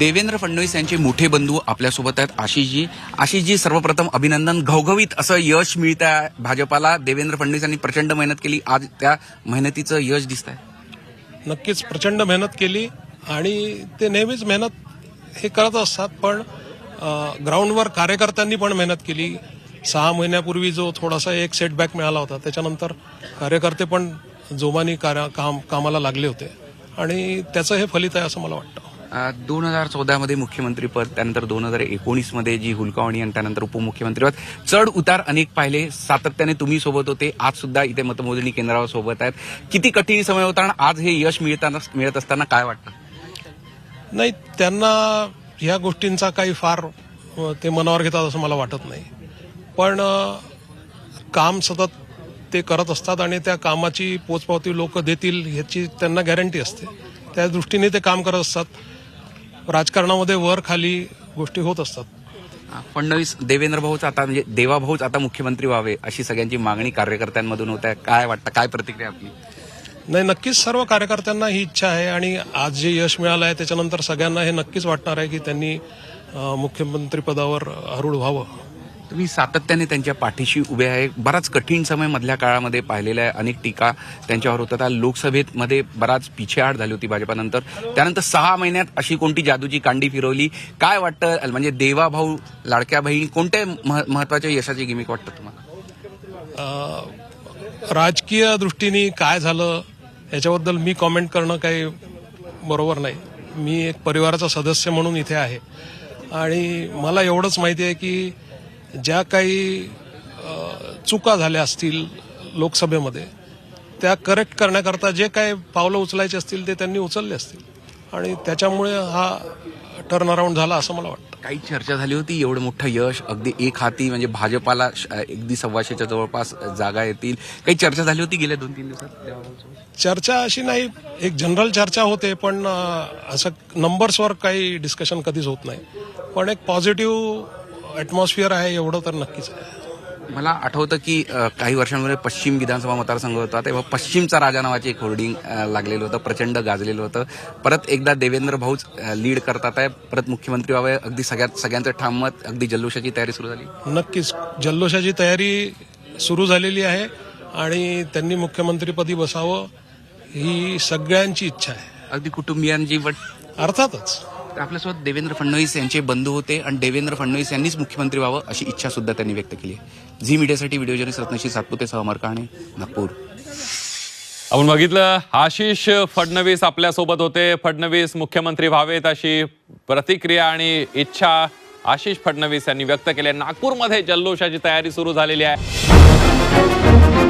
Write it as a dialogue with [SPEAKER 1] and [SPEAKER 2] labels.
[SPEAKER 1] देवेंद्र फडणवीस यांचे मोठे बंधू आपल्यासोबत आहेत आशिषजी. आशिषजी सर्वप्रथम अभिनंदन. घवघवीत असं यश मिळत आहे भाजपाला. देवेंद्र फडणवीस यांनी प्रचंड मेहनत केली. आज त्या मेहनतीचं यश दिसत आहे
[SPEAKER 2] नक्कीच प्रचंड मेहनत केली आणि ते नेहमीच मेहनत हे करत असतात पण ग्राउंडवर कार्यकर्त्यांनी पण मेहनत केली. सहा महिन्यापूर्वी जो थोडासा एक सेटबॅक मिळाला होता त्याच्यानंतर कार्यकर्ते पण जोमानी काम कामाला लागले होते. आणि त्याचं हे फलित आहे असं मला वाटतं.
[SPEAKER 1] दोन हजार चौदामध्ये मुख्यमंत्रीपद त्यानंतर दोन हजार एकोणीसमध्ये जी हुलकावणी आणि त्यानंतर उपमुख्यमंत्रीपद चढ उतार अनेक पाहिले. सातत्याने तुम्ही सोबत होते. आज सुद्धा इथे मतमोजणी केंद्रावर सोबत आहेत. किती कठीण समय होता आणि आज हे यश मिळताना मिळत असताना काय वाटतं?
[SPEAKER 2] नाही त्यांना ह्या गोष्टींचा काही फार ते मनावर घेतात असं मला वाटत नाही. पण काम सतत ते करत असतात आणि त्या कामाची पोचपावती लोक देतील ह्याची त्यांना गॅरंटी असते. त्या दृष्टीने ते काम करत असतात. राजकारणामध्ये वर खाली गोष्टी होत असतात.
[SPEAKER 1] फडणवीस देवेंद्र भाऊच आता म्हणजे देवा भाऊच आता मुख्यमंत्री व्हावे अशी सगळ्यांची मागणी कार्यकर्त्यांमधून होत आहे काय वाटतं काय प्रतिक्रिया आपली?
[SPEAKER 2] नाही नक्कीच सर्व कार्यकर्त्यांना ही इच्छा आहे आणि आज जे यश मिळालं आहे त्याच्यानंतर सगळ्यांना हे नक्कीच वाटणार आहे की त्यांनी अ, मुख्यमंत्रीपदावर आरूढ व्हावं.
[SPEAKER 1] तुम्ही सातत्याने त्यांच्या पाठीशी उभे आहे. बराच कठीण समय मधल्या काळामध्ये पाहिलेल्या आहे अनेक टीका त्यांच्यावर होतात. लोकसभेत मध्ये बराच पिछेहाट झाली होती भाजपानंतर. त्यानंतर सहा महिन्यात अशी कोणती जादूची कांडी फिरवली? काय वाटतं? म्हणजे देवाभाऊ लाडक्या बहीण कोणत्या मह- महत्त्वाच्या यशाची गिमिक वाटतं तुम्हाला?
[SPEAKER 2] राजकीय दृष्टीने काय झालं याच्याबद्दल मी कॉमेंट करणं काही बरोबर नाही. मी एक परिवाराचा सदस्य म्हणून इथे आहे. आणि मला एवढंच माहिती आहे की ज्या काही चुका झाल्या असतील लोकसभेमध्ये त्या करेक्ट करण्याकरता जे काही पावलं उचलायचे असतील ते त्यांनी उचलले असतील. आणि त्याच्यामुळे हा टर्न अराउंड झाला असं मला वाटतं.
[SPEAKER 1] काही चर्चा झाली होती एवढं मोठं यश अगदी एक हाती म्हणजे भाजपाला अगदी सव्वाशेच्या जवळपास जागा येतील. काही चर्चा झाली होती गेल्या दोन तीन दिवसात?
[SPEAKER 2] चर्चा अशी नाही एक जनरल चर्चा होते पण असं नंबर्सवर काही डिस्कशन कधीच होत नाही. पण एक पॉझिटिव्ह ॲटमॉस्फिअर आहे एवढं तर नक्कीच. आहे
[SPEAKER 1] मला आठवतं की काही वर्षांमध्ये पश्चिम विधानसभा मतदारसंघ होता तेव्हा पश्चिमचा राजा नावाचे एक होर्डिंग लागलेलं होतं प्रचंड गाजलेलं होतं. परत एकदा देवेंद्र भाऊच लीड करतात आहे. परत मुख्यमंत्री व्हावे अगदी सगळ्यात सगळ्यांचं ठाम मत अगदी जल्लोषाची तयारी सुरू झाली.
[SPEAKER 2] नक्कीच. जल्लोषाची तयारी सुरू झालेली आहे आणि त्यांनी मुख्यमंत्रीपदी बसावं ही सगळ्यांची इच्छा आहे.
[SPEAKER 1] अगदी कुटुंबियांची बट
[SPEAKER 2] अर्थातच.
[SPEAKER 1] आपल्यासोबत देवेंद्र फडणवीस यांचे बंधू होते आणि देवेंद्र फडणवीस यांनीच मुख्यमंत्री व्हावं अशी इच्छा सुद्धा त्यांनी व्यक्त केली आहे. झी मीडियासाठी व्हिडिओ जर्नलिस्ट रत्नशी सातपुते सहमरकाणे नागपूर.
[SPEAKER 3] आपण बघितलं आशिष फडणवीस आपल्यासोबत होते. फडणवीस मुख्यमंत्री व्हावेत अशी प्रतिक्रिया आणि इच्छा आशिष फडणवीस यांनी व्यक्त केली आहे. नागपूरमध्ये जल्लोषाची तयारी सुरू झालेली आहे.